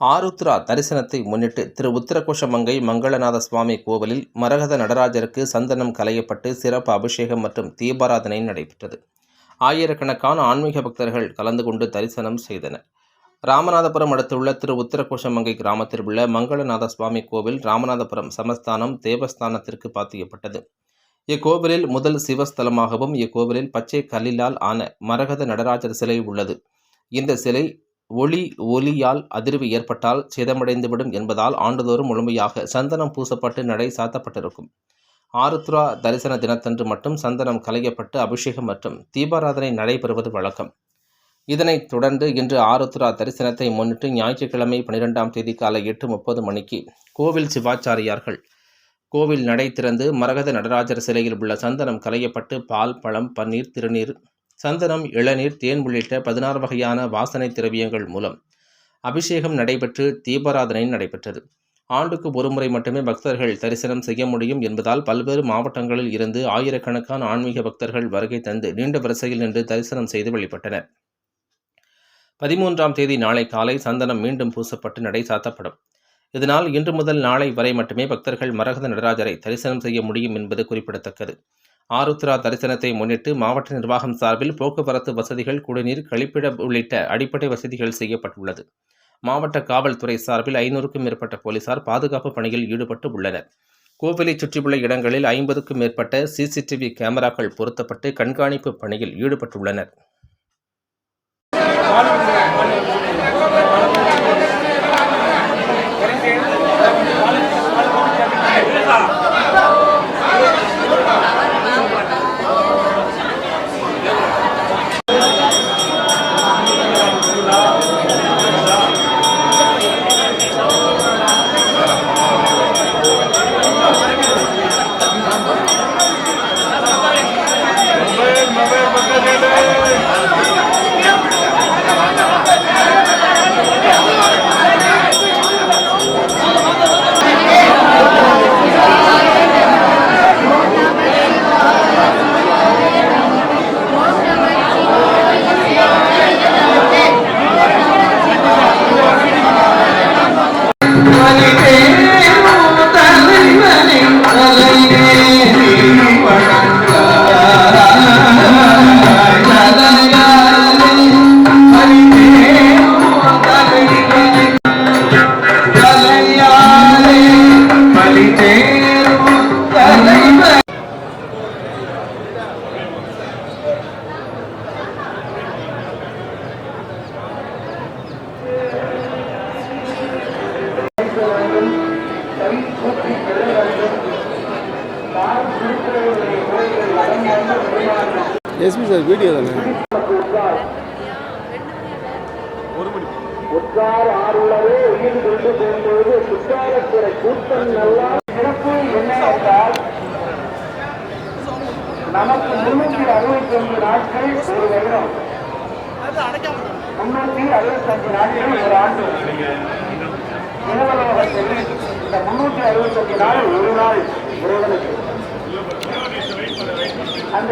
ஆருத்ரா தரிசனத்தை முன்னிட்டு திரு உத்தரகோஷமங்கை மங்களநாத சுவாமி கோவிலில் மரகத நடராஜருக்கு சந்தனம் கலையப்பட்டு சிறப்பு அபிஷேகம் மற்றும் தீபாராதனை நடைபெற்றது. ஆயிரக்கணக்கான ஆன்மீக பக்தர்கள் கலந்து கொண்டு தரிசனம் செய்தனர். ராமநாதபுரம் அடுத்துள்ள திரு உத்தரகோஷமங்கை கிராமத்தில் உள்ள மங்களநாத சுவாமி கோவில் ராமநாதபுரம் சமஸ்தானம் தேவஸ்தானத்திற்கு பாத்தியப்பட்டது. இக்கோவிலில் முதல் சிவஸ்தலமாகவும் இக்கோவிலில் பச்சை கல்லிலால் ஆன மரகத நடராஜர் சிலை உள்ளது. இந்த சிலை ஒளி ஒலியால் அதிர்வு ஏற்பட்டால் சேதமடைந்துவிடும் என்பதால் ஆண்டுதோறும் முழுமையாக சந்தனம் பூசப்பட்டு நடை சாத்தப்பட்டிருக்கும். ஆருத்ரா தரிசன தினத்தன்று மட்டும் சந்தனம் கலையப்பட்டு அபிஷேகம் மற்றும் தீபாராதனை நடைபெறுவது வழக்கம். இதனைத் தொடர்ந்து இன்று ஆருத்ரா தரிசனத்தை முன்னிட்டு ஞாயிற்றுக்கிழமை பனிரெண்டாம் தேதி காலை எட்டு முப்பது மணிக்கு கோவில் சிவாச்சாரியார்கள். கோவில் நடை திறந்து மரகத நடராஜர் சிலையில் உள்ள சந்தனம் கலையப்பட்டு பால் பழம் பன்னீர் திருநீர் சந்தனம் இளநீர் தேன் உள்ளிட்ட பதினாறு வகையான வாசனை திரவியங்கள் மூலம் அபிஷேகம் நடைபெற்று தீபாராதனை நடைபெற்றது. ஆண்டுக்கு ஒருமுறை மட்டுமே பக்தர்கள் தரிசனம் செய்ய முடியும் என்பதால் பல்வேறு மாவட்டங்களில் இருந்து ஆயிரக்கணக்கான ஆன்மீக பக்தர்கள் வருகை தந்து நீண்ட வரிசையில் நின்று தரிசனம் செய்து வழிபட்டனர் பதிமூன்றாம் தேதி நாளை காலை சந்தனம் மீண்டும் பூசப்பட்டு நடை சாத்தப்படும். இதனால் இன்று முதல் நாளை வரை மட்டுமே பக்தர்கள் மரகத நடராஜரை தரிசனம் செய்ய முடியும் என்பது குறிப்பிடத்தக்கது. ஆருத்ரா தரிசனத்தை முன்னிட்டு மாவட்ட நிர்வாகம் சார்பில் போக்குவரத்து வசதிகள் குடிநீர் கழிப்பிட உள்ளிட்ட அடிப்படை வசதிகள் செய்யப்பட்டுள்ளது. மாவட்ட காவல்துறை சார்பில் ஐநூறுக்கும் மேற்பட்ட போலீசார் பாதுகாப்பு பணியில் ஈடுபட்டு உள்ளனர். கோவிலை சுற்றியுள்ள இடங்களில் ஐம்பதுக்கும் மேற்பட்ட சிசிடிவி கேமராக்கள் பொருத்தப்பட்டு கண்காணிப்பு பணியில் ஈடுபட்டுள்ளனர். எஸ்பி சார் வீடியோ தானே? உற்றார் ஆறுள்ளவே உயிர் கொண்டு போகும்போது சுற்றாலத்துறை கூட்டம் நல்லா சிறப்பு என்னவென்றால் நமக்கு முன்னூற்றி அறுபத்தி ஒன்று நாட்கள் ஒரு வருடம். முன்னூற்றி அறுபத்தஞ்சு நாட்கள் ஒரு ஆண்டு. இரவலோகத்தில் இந்த முன்னூற்றி அறுபத்தஞ்சு நாள் ஒரு நாள். இறைவனுக்கு அந்த